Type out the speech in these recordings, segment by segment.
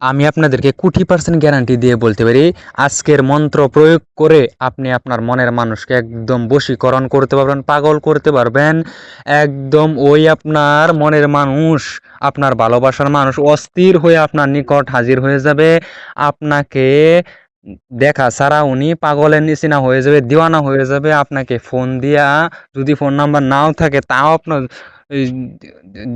আমি আপনাদেরকে কোটি পার্সেন্ট গ্যারান্টি দিয়ে বলতে পারি, আজকের মন্ত্র প্রয়োগ করে আপনি আপনার মনের মানুষকে একদম বশীকরণ করতে পারবেন, পাগল করতে পারবেন। একদম ওই আপনার মনের মানুষ, আপনার ভালোবাসার মানুষ অস্থির হয়ে আপনার নিকট হাজির হয়ে যাবে। আপনাকে দেখা ছাড়া উনি পাগলের নিচিনা হয়ে যাবে, দিওয়ানা হয়ে যাবে। আপনাকে ফোন দিয়া যদি ফোন নাম্বার নাও থাকে, তাও আপনার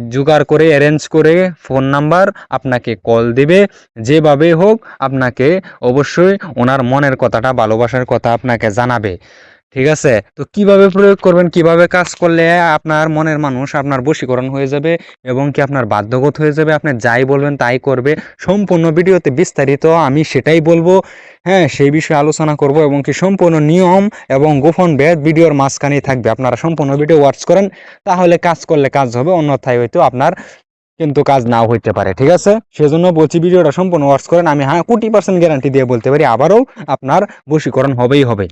জোগাড় করে অ্যারেঞ্জ করে ফোন নাম্বার আপনাকে কল দেবে, যেভাবে হোক আপনাকে অবশ্যই ওনার মনের কথাটা, ভালোবাসার কথা আপনাকে জানাবে। ঠিক আছে? তো কীভাবে প্রয়োগ করবেন, কীভাবে কাজ করলে আপনার মনের মানুষ আপনার বশীকরণ হয়ে যাবে এবং কি আপনার বাধ্যগত হয়ে যাবে? আপনি যাই বলবেন তাই করবে। সম্পূর্ণ ভিডিওতে বিস্তারিত আমি সেটাই বলব। হ্যাঁ সেই বিষয়ে আলোচনা করব এবং কি সম্পূর্ণ নিয়ম এবং গোপন ভেদ ভিডিওর মাঝখানেই থাকবে। আপনারা সম্পূর্ণ ভিডিও ওয়াচ করেন, তাহলে কাজ করলে কাজ হবে, অন্যথায় হয়তো আপনার কিন্তু কাজ নাও হইতে পারে। ঠিক আছে? সেজন্য বলছি ভিডিওটা সম্পূর্ণ ওয়াচ করেন। আমি হ্যাঁ কোটি পার্সেন্ট গ্যারান্টি দিয়ে বলতে পারি, আবারও আপনার বশীকরণ হবেই হবে।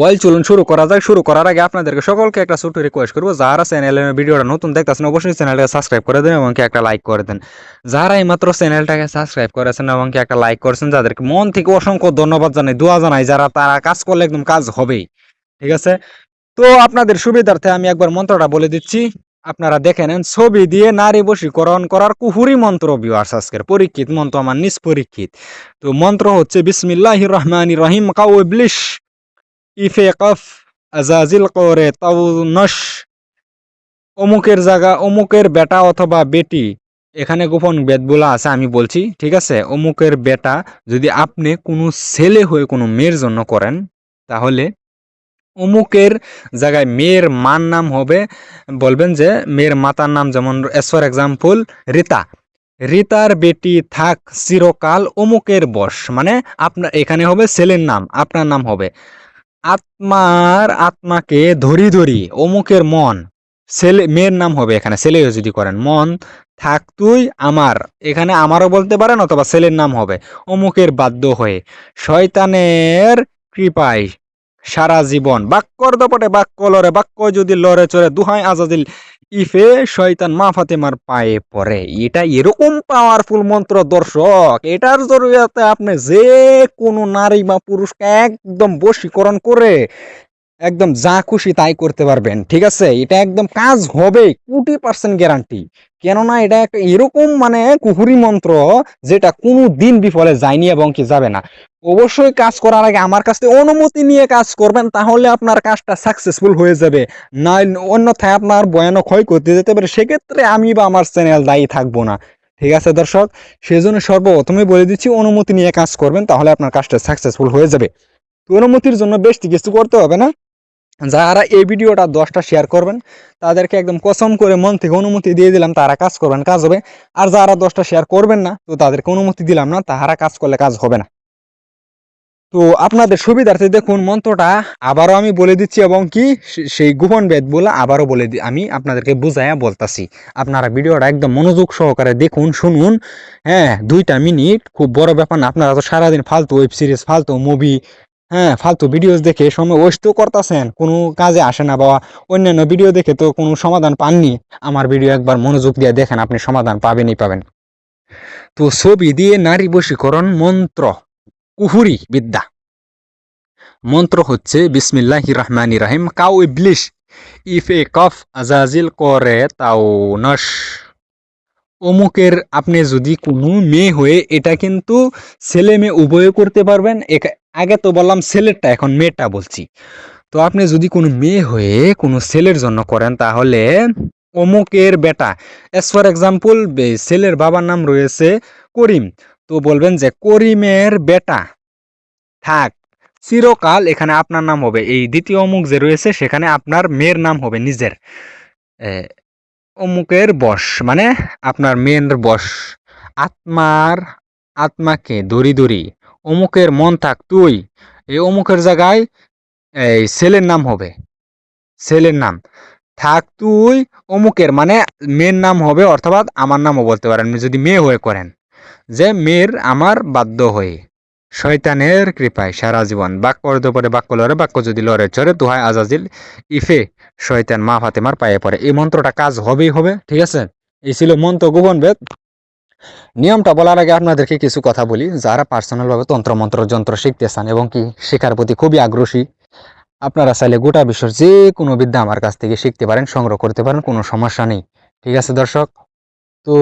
ওয়েল চলুন শুরু করা যাক। শুরু করার আগে আপনাদেরকে সকলকে একটা ছোট রিকোয়েস্ট করব। যারা চ্যানেলের ভিডিওটা নতুন দেখতেছেন, অবশ্যই চ্যানেলটাকে সাবস্ক্রাইব করে দেন এবং একটা লাইক করে দেন। যারা এইমাত্র চ্যানেলটাকে সাবস্ক্রাইব করেছেন এবং একটা লাইক করেছেন, যাদেরকে মন থেকে অসংখ্য ধন্যবাদ জানাই, দোয়া জানাই, যারা তারা কাজ করলে একদম কাজ হবেই। ঠিক আছে? তো আপনাদের সুবিধার্থে আমি একবার মন্ত্রটা বলে দিচ্ছি। আপনারা দেখে নেন, ছবি দিয়ে নারী বশীকরণ করার কুহুরি মন্ত্র ভিউয়ার্স আজকের পরীক্ষিত মন্ত্র, আমার নিজ পরীক্ষিত। তো মন্ত্র হচ্ছে, বিসমিল্লাহির রহমানির রহিম, কাউ ইবলিশ। ইফে কফ আজাজিল করে তাও নশ অমুকের জায়গা অমুকের বেটা অথবা বেটি এখানে গোপন বেদগুলা আছে, আমি বলছি, ঠিক আছে? অমুকের বেটা যদি আপনি কোনো ছেলে হয়ে কোনো মেয়ের জন্য করেন, তাহলে অমুকের জায়গায় মেয়ের মার নাম হবে, বলবেন যে মেয়ের মাতার নাম যেমন এস ফর এক্সাম্পল রীতা। রীতার বেটি থাক চিরকাল অমুকের বশ মানে আপনার, এখানে হবে ছেলের নাম, আপনার নাম হবে। আত্মার আত্মাকে ধরি ধরি অমুকের মন, ছেলে মেয়ের নাম হবে এখানে ছেলে যদি করেন, মন থাক তুই আমার, এখানে আমারও বলতে পারেন অথবা ছেলের নাম হবে, অমুকের বাধ্য হয়ে। শয়তানের কৃপায় সারা জীবন, বাক্যর দপটে বাক্য লড়ে, বাক্য যদি লড়ে চড়ে দুহাই আজাদিল ইফে শয়তান মা ফাতেমার পায়ে পড়ে। এটা এরকম পাওয়ারফুল মন্ত্র দর্শক। এটার জরুরিয়াতে আপনি যে কোনো নারী বা পুরুষকে একদম বশীকরণ করে একদম যা খুশি তাই করতে পারবেন। ঠিক আছে? এটা একদম কাজ হবে কোটি পার্সেন্ট গ্যারান্টি কেননা এটা একটা এরকম মানে কুহুরি মন্ত্র যেটা কোনো দিন বিফলে যায়নি এবং কি যাবে না। অবশ্যই কাজ করার আগে আমার কাছ থেকে অনুমতি নিয়ে কাজ করবেন, তাহলে আপনার কাজটা সাকসেসফুল হয়ে যাবে। না অন্যথায় আপনার ভয়ানক ক্ষয় করতে যেতে পারে, সেক্ষেত্রে আমি বা আমার চ্যানেল দায়ী থাকব না। ঠিক আছে দর্শক? সেজন্য সর্বপ্রথমে বলে দিচ্ছি, অনুমতি নিয়ে কাজ করবেন, তাহলে আপনার কাজটা সাকসেসফুল হয়ে যাবে। অনুমতির জন্য বেশ কিছু করতে হবে না? যারা এই ভিডিওটা দশটা শেয়ার করবেন, তাদেরকে একদম কসম করে মন থেকে অনুমতি দিয়ে দিলাম, তারা কাজ করবেন, কাজ হবে। আর যারা দশটা শেয়ার করবেন না, তো তাদেরকে অনুমতি দিলাম না, তাহারা কাজ করলে কাজ হবে না। তো আপনাদের সুবিধার্থে দেখুন, মন্ত্রটা আবারও আমি বলে দিচ্ছি এবং কি সেই গোপন বেদ বলে আবারও বলে দি, আমি আপনাদেরকে বুঝাইয়া বলতাছি। আপনারা ভিডিওটা একদম মনোযোগ সহকারে দেখুন, শুনুন। হ্যাঁ দুইটা মিনিট, খুব বড় ব্যাপার না, আপনারা তো সারাদিন ফালতু ওয়েব সিরিজ ফালতু মুভি হ্যাঁ ফালতু ভিডিওস দেখে সময় ওয়েস্ট তো করতেছেন। কোনো কাজে আসে না বা অন্যান্য ভিডিও দেখে তো কোনো সমাধান পাননি। আমার ভিডিও একবার মনোযোগ দিয়ে দেখেন, আপনি সমাধান পাবেনই পাবেন। তো ছবি দিয়ে নারী বশীকরণ মন্ত্র, কুহুরি বিদ্যা। মন্ত্র হচ্ছে বিসমিল্লাহ রহমানি রাহিম। কাউ ইবলিশ, ইফ এ কফ আজাজিল করে তাও নস অমুকের আপনি যদি কোনো মেয়ে হয়ে এটা কিন্তু ছেলে মেয়ে উভয়ে করতে পারবেন। আগে তো বললাম ছেলেরটা, এখন মেয়েটা বলছি। তো আপনি যদি কোনো মেয়ে হয়ে কোনো ছেলের জন্য করেন তাহলে অমুকের বেটা এস ফর এক্সাম্পল ছেলের বাবার নাম রয়েছে করিম। তো বলবেন যে করিমের বেটা, থাক, চিরকাল এখানে আপনার নাম হবে। এই দ্বিতীয় অমুক যে রয়েছে সেখানে আপনার মেয়ের নাম হবে নিজের। অমুকের বশ মানে আপনার মেয়ের বশ। আত্মার আত্মাকে দড়ি দড়ি, অমুকের মন থাক তুই, এই অমুকের জায়গায় এই ছেলের নাম হবে ছেলের নাম। থাক তুই অমুকের মানে মেয়ের নাম হবে অর্থাৎ আমার নামও বলতে পারেন যদি মেয়ে হয়ে করেন। যে মেয়ের আমার বাধ্য হয়ে। শয়তানের কৃপায় সারা জীবন বাক্য অর্ধ পরে বাক্য লড়ে, বাক্য যদি লড়ে চড়ে, দোহায় আজাজিল, ইফে শয়তান মা ফাতেমার পায়ে পড়ে। এই মন্ত্রটা কাজ হবেই হবে, ঠিক আছে? এই ছিল মন্ত্র গোপন বেদ। নিয়মটা বলার আগে আপনাদেরকে কিছু কথা বলি। যারা পার্সোনালভাবে তন্ত্রমন্ত্র যন্ত্র শিখতে চান এবং কি শেখার প্রতি খুবই আগ্রহী, আপনারা চাইলে গোটা বিশ্বের যে কোনো বিদ্যা আমার কাছ থেকে শিখতে পারেন, সংগ্রহ করতে পারেন, কোনো সমস্যা নেই, ঠিক আছে দর্শক? তো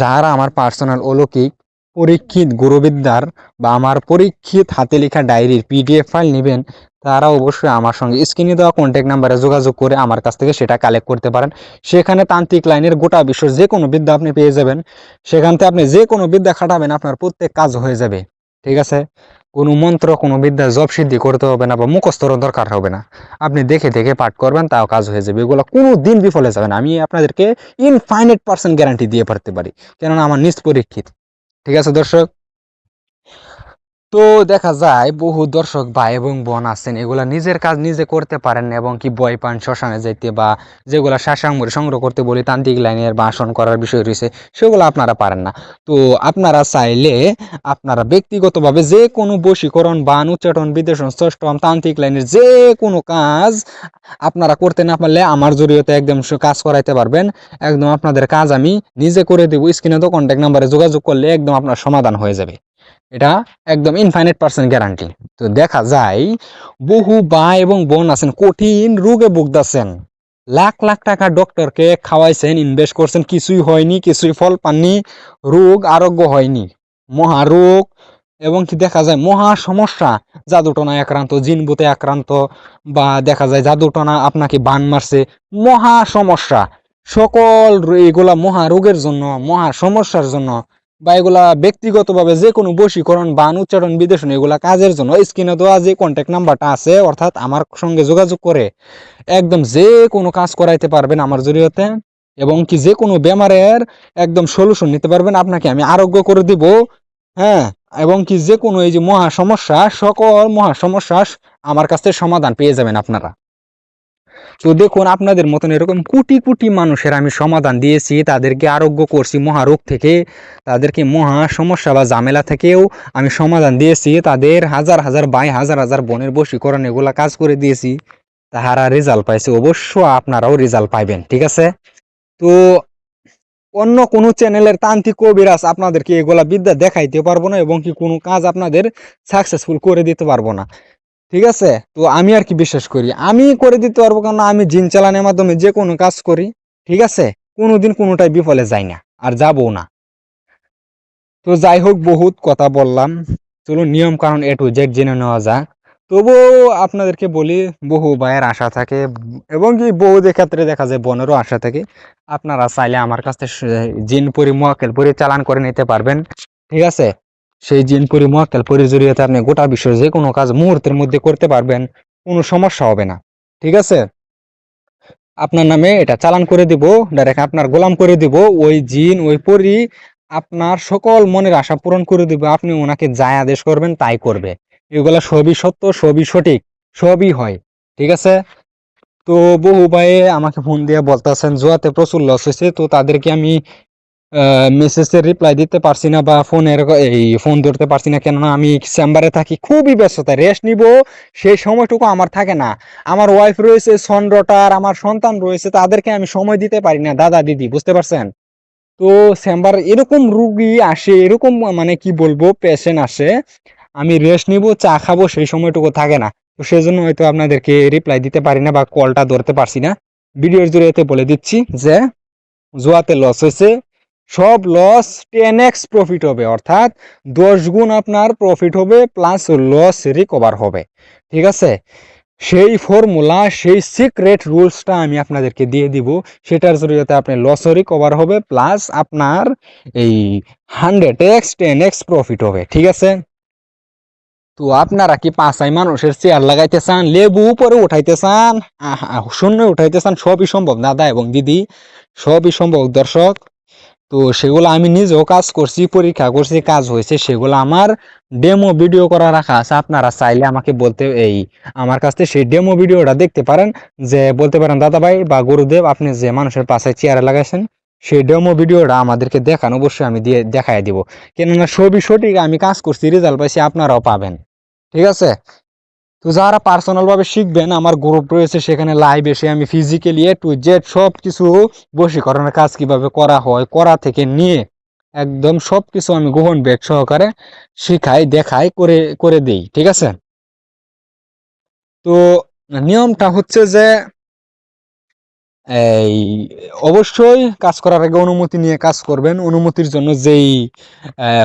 যারা আমার পার্সোনাল অলৌকিক পরীক্ষিত গুরুবিদ্যার বা আমার পরীক্ষিত হাতে লেখা ডায়েরির পিডিএফ ফাইল নেবেন, তারা অবশ্যই আমার সঙ্গে স্ক্রিনে দেওয়া কন্ট্যাক্ট নাম্বারে যোগাযোগ করে আমার কাছ থেকে সেটা কালেক্ট করতে পারেন। সেখানে তান্ত্রিক লাইনের গোটা বিশ্ব যে কোনো বিদ্যা আপনি পেয়ে যাবেন। সেখান থেকে আপনি যে কোনো বিদ্যা খাটাবেন, আপনার প্রত্যেক কাজ হয়ে যাবে। ঠিক আছে? কোনো মন্ত্র, কোনো বিদ্যা জব সিদ্ধি করতে হবে না বা মুখস্থর দরকার হবে না। আপনি দেখে দেখে পাঠ করবেন, তাও কাজ হয়ে যাবে। এগুলো কোনো দিন বিফলে যাবে না। আমি আপনাদেরকে ইনফাইনাইট পার্সেন্ট গ্যারান্টি দিয়ে পারতে পারি। কেননা আমার নিজ পরীক্ষিত। ঠিক আছে দর্শক। তো দেখা যায় বহু দর্শক ভাই এবং বোন আছেন, এগুলা নিজের কাজ নিজে করতে পারেন এবং কি বই পান শ্মশানে যাইতে বা যেগুলা শাসাঙ্গুরি সংগ্রহ করতে বলি তান্ত্রিক লাইনের বাসন করার বিষয় রয়েছে, সেগুলো আপনারা পারেন না। তো আপনারা চাইলে আপনারা ব্যক্তিগতভাবে যে কোনো বশীকরণ বান উচ্চাটন বিদেশন ষষ্ঠম তান্ত্রিক লাইনের যে কোনো কাজ আপনারা করতে না পারলে আমার জড়িয়তে একদম কাজ করাইতে পারবেন। একদম আপনাদের কাজ আমি নিজে করে দেবো, স্ক্রিনে তো কন্ট্যাক্ট নাম্বারে যোগাযোগ করলে একদম আপনার সমাধান হয়ে যাবে। এটা একদম ইনফাইনাইট পার্সেন্ট গ্যারান্টি তো দেখা যায়, বহু ভাই এবং বোন আছেন, কঠিন রোগে ভুগতেছেন। লাখ লাখ টাকা ডক্টরকে খাওয়াইছেন ইনভেস্ট করছেন, কিছুই হয়নি, কিছুই ফল পাননি, রোগ আরোগ্য হয়নি। মহারোগ এবং কি দেখা যায়, মহা সমস্যা। জাদুটনা আক্রান্ত জিনবুতে আক্রান্ত বা দেখা যায় জাদুটনা আপনাকে বান মারছে, মহা সমস্যা। সকল এগুলা মহা রোগের জন্য, মহা সমস্যার জন্য বা এগুলা ব্যক্তিগতভাবে যে কোনো বশীকরণ বান উচ্চারণ বিদেশন, এগুলা কাজের জন্য স্ক্রিনে দেওয়া যে কন্ট্যাক্ট নাম্বারটা আছে, অর্থাৎ আমার সঙ্গে যোগাযোগ করে একদম যে কোনো কাজ করাইতে পারবেন আমার জড়িয়তে এবং কি যে কোনো বেমারের একদম সলিউশন নিতে পারবেন। আপনাকে আমি আরোগ্য করে দিব হ্যাঁ? এবং কি যে কোনো এই যে মহা সমস্যা, সকল মহা সমস্যা আমার কাছ থেকে সমাধান পেয়ে যাবেন আপনারা। তো দেখুন, আপনাদের মতন এরকম কোটি কোটি মানুষের আমি সমাধান দিয়েছি, তাদেরকে আরোগ্য করছি মহারোগ থেকে, তাদেরকে মহা সমস্যা বা ঝামেলা থেকেও আমি সমাধান দিয়েছি, তাদের হাজার হাজার বাই হাজার হাজার বনের বশীকরণ এগুলা কাজ করে দিয়েছি, তাহারা রেজাল্ট পাইছে, অবশ্য আপনারাও রেজাল্ট পাইবেন, ঠিক আছে? তো অন্য কোনো চ্যানেলের তান্ত্রিক কবিরাজ আপনাদেরকে এগুলা বিদ্যা দেখাইতে পারব না, এবং কি কোনো কাজ আপনাদের সাকসেসফুল করে দিতে পারব না। ঠিক আছে? তো আমি আর কি বিশ্বাস করি? আমি করে দিতে পারব কারণ আমি জিন চালানোর মাধ্যমে যে কোনো কাজ করি, ঠিক আছে? কোনোদিন কোনোটাই বিফলে যাই না, আর যাব না। তো যাই হোক, বহুত কথা বললাম। চলো নিয়ম কারণ এ টু জেড জেনে নেওয়া যাক। তবুও আপনাদেরকে বলি, বহু ভাইয়ের আশা থাকে, এবং কি বহুদের ক্ষেত্রে দেখা যায়, বনেরও আশা থাকে। আপনারা চাইলে আমার কাছ থেকে জিন পরি মোয়াক্কেল পরি চালান করে নিতে পারবেন, ঠিক আছে? সেই জিন পরি মোয়াক্কেল পরি জড়িয়ে আপনি গোটা বিশ্বের যে কোনো কাজ মুহূর্তের মধ্যে করতে পারবেন, কোনো সমস্যা হবে না। ঠিক আছে? আপনার নামে এটা চালান করে দিব ডাইরেক্ট আপনার গোলাম করে দিব, ওই জিন, ওই পরি আপনার সকল মনের আশা পূরণ করে দিব, আপনি ওনাকে যাই আদেশ করবেন, তাই করবে। এগুলা সবই সত্য, সবই সঠিক, সবই হয়। ঠিক আছে? তো বহু ভাই আমাকে ফোন দিয়ে বলতেছেন, জুয়াতে প্রচুর লস হয়েছে তো তাদেরকে আমি মেসেজের রিপ্লাই দিতে পারছি না বা ফোনের এই ফোন ধরতে পারছি না। কেননা আমি চেম্বারে থাকি, খুবই ব্যস্ততা রেস্ট নিব, সেই সময়টুকু আমার থাকে না। আমার ওয়াইফ রয়েছে সন ডটার আমার সন্তান রয়েছে, তাদেরকে আমি সময় দিতে পারি না। দাদা, দিদি, বুঝতে পারছেন? তো চেম্বার এরকম রুগী আসে, এরকম মানে কি বলব পেশেন্ট আসে, আমি রেস্ট নিব, চা খাব, সেই সময়টুকু থাকে না। তো সেই জন্য হয়তো আপনাদেরকে রিপ্লাই দিতে পারি না বা কলটা ধরতে পারছি না। ভিডিওর জড়িয়ে বলে দিচ্ছি যে, জুয়াতে লস হয়েছে সব লস টেন এক্স প্রফিট হবে, অর্থাৎ দশ গুণ আপনার প্রফিট হবে প্লাস লস রিকভার হবে। ঠিক আছে? সেই ফর্মুলা সেই সিক্রেট রুলসটা আমি আপনাদেরকে দিয়ে দিব, সেটার জড়িয়ে আপনি লসও রিকভার হবে প্লাস আপনার এই hundred x ten x profit হবে, ঠিক আছে? তো আপনারা কি পাঁচাই মানুষের চেয়ার লাগাইতে চান, লেবু উপরে উঠাইতে চান? শূন্য উঠাইতে চান, সবই সম্ভব, দাদা এবং দিদি, সবই সম্ভব, দর্শক। তো সেগুলো আমি নিজেও কাজ করছি, পরীক্ষা করছি, কাজ হয়েছে, সেগুলো আমার ডেমো ভিডিও করা রাখা আছে। আপনারা চাইলে আমাকে বলতে এই, আমার কাছ থেকে সেই ডেমো ভিডিওটা দেখতে পারেন। যে বলতে পারেন দাদা ভাই বা গুরুদেব, আপনি যে মানুষের পাশে চেয়ারে লাগাইছেন, সেই ডেমো ভিডিওটা আমাদেরকে দেখান, অবশ্যই আমি দিয়ে দেখাই দিব। কেননা সবই সঠিক আমি কাজ করছি রেজাল্ট পাইছি, আপনারাও পাবেন। ঠিক আছে? তো যারা পার্সোনালভাবে শিখবেন, আমার গ্রুপ রয়েছে, সেখানে লাইভ এসে আমি ফিজিক্যালি এ টু জেড সব কিছু বশীকরণের কাজ কীভাবে করা হয়, করা থেকে নিয়ে একদম সব কিছু আমি গোপন বেগ সহকারে শিখাই, দেখাই, করে করে দেই, ঠিক আছে? তো নিয়মটা হচ্ছে যে এই, অবশ্যই কাজ করার আগে অনুমতি নিয়ে কাজ করবেন। অনুমতির জন্য যেই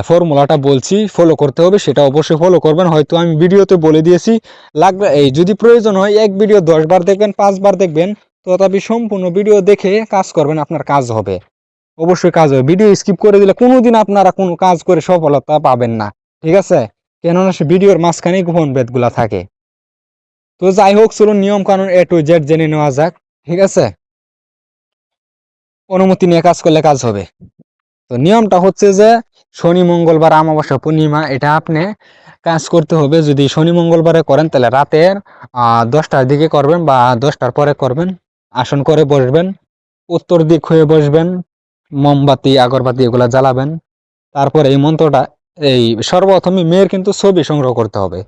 ফর্মুলাটা বলছি ফলো করতে হবে, সেটা অবশ্যই ফলো করবেন। হয়তো আমি ভিডিওতে বলে দিয়েছি, লাগবে, এই, যদি প্রয়োজন হয়, এক ভিডিও দশ বার দেখবেন পাঁচবার দেখবেন, তথাপি সম্পূর্ণ ভিডিও দেখে কাজ করবেন, আপনার কাজ হবে। অবশ্যই কাজ হবে। ভিডিও স্কিপ করে দিলে কোনোদিন আপনারা কোনো কাজ করে সফলতা পাবেন না। ঠিক আছে? কেননা সে ভিডিওর মাঝখানেই গোপন ভেদগুলা থাকে। তো যাই হোক, চলুন নিয়ম কানুন এ টু জেড জেনে নেওয়া যাক। ঠিক আছে? অনুমতি নিয়ে কাজ করলে কাজ হবে। তো নিয়মটা হচ্ছে যে, শনি, মঙ্গলবার আমাবস্যা পূর্ণিমা, এটা আপনি কাজ করতে হবে। যদি শনি, মঙ্গলবারে করেন, তাহলে রাতের দশটার দিকে করবেন বা দশটার পরে করবেন। আসন করে বসবেন, উত্তর দিক হয়ে বসবেন, মোমবাতি, আগরবাতি এগুলা জ্বালাবেন। তারপরে এই মন্ত্রটা, এই সর্বপ্রথমে মেয়ের কিন্তু ছবি সংগ্রহ করতে হবে।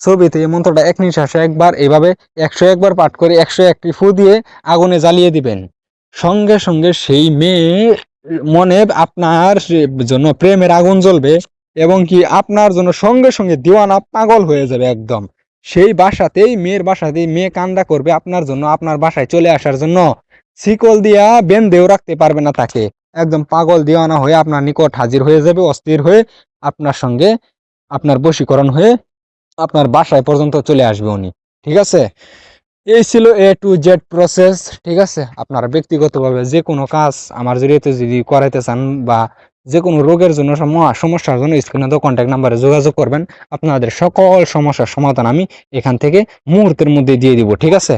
ছবিতে এই মন্ত্রটা এক নিঃশ্বাসে একবার এইভাবে একশো একবার পাঠ করে একশো একটি ফু দিয়ে আগুনে জ্বালিয়ে দিবেন। সঙ্গে সঙ্গে সেই মেয়ে মনে আপনার জন্য প্রেমের আগুন জ্বলবে এবং কি আপনার জন্য সঙ্গে সঙ্গে দিওয়ানা পাগল হয়ে যাবে একদম। সেই বাসাতেই, মেয়ের বাসাতেই মেয়ে কান্দা করবে আপনার জন্য, আপনার বাসায় চলে আসার জন্য। শিকল দিয়া বেঁধেও রাখতে পারবে না তাকে। একদম পাগল দিওয়ানা হয়ে আপনার নিকট হাজির হয়ে যাবে, অস্থির হয়ে আপনার সঙ্গে আপনার বশীকরণ হয়ে আপনার বাসায় পর্যন্ত চলে আসবে উনি। ঠিক আছে? এই ছিল এ টু জেড প্রসেস ঠিক আছে? আপনারা ব্যক্তিগতভাবে যে কোনো কাজ আমার জড়িয়ে যদি করাইতে চান বা যে কোনো রোগের জন্য সম- সমস্যার জন্য স্ক্রিনে তো কন্ট্যাক্ট নাম্বারে যোগাযোগ করবেন। আপনাদের সকল সমস্যার সমাধান আমি এখান থেকে মুহূর্তের মধ্যে দিয়ে দিব, ঠিক আছে?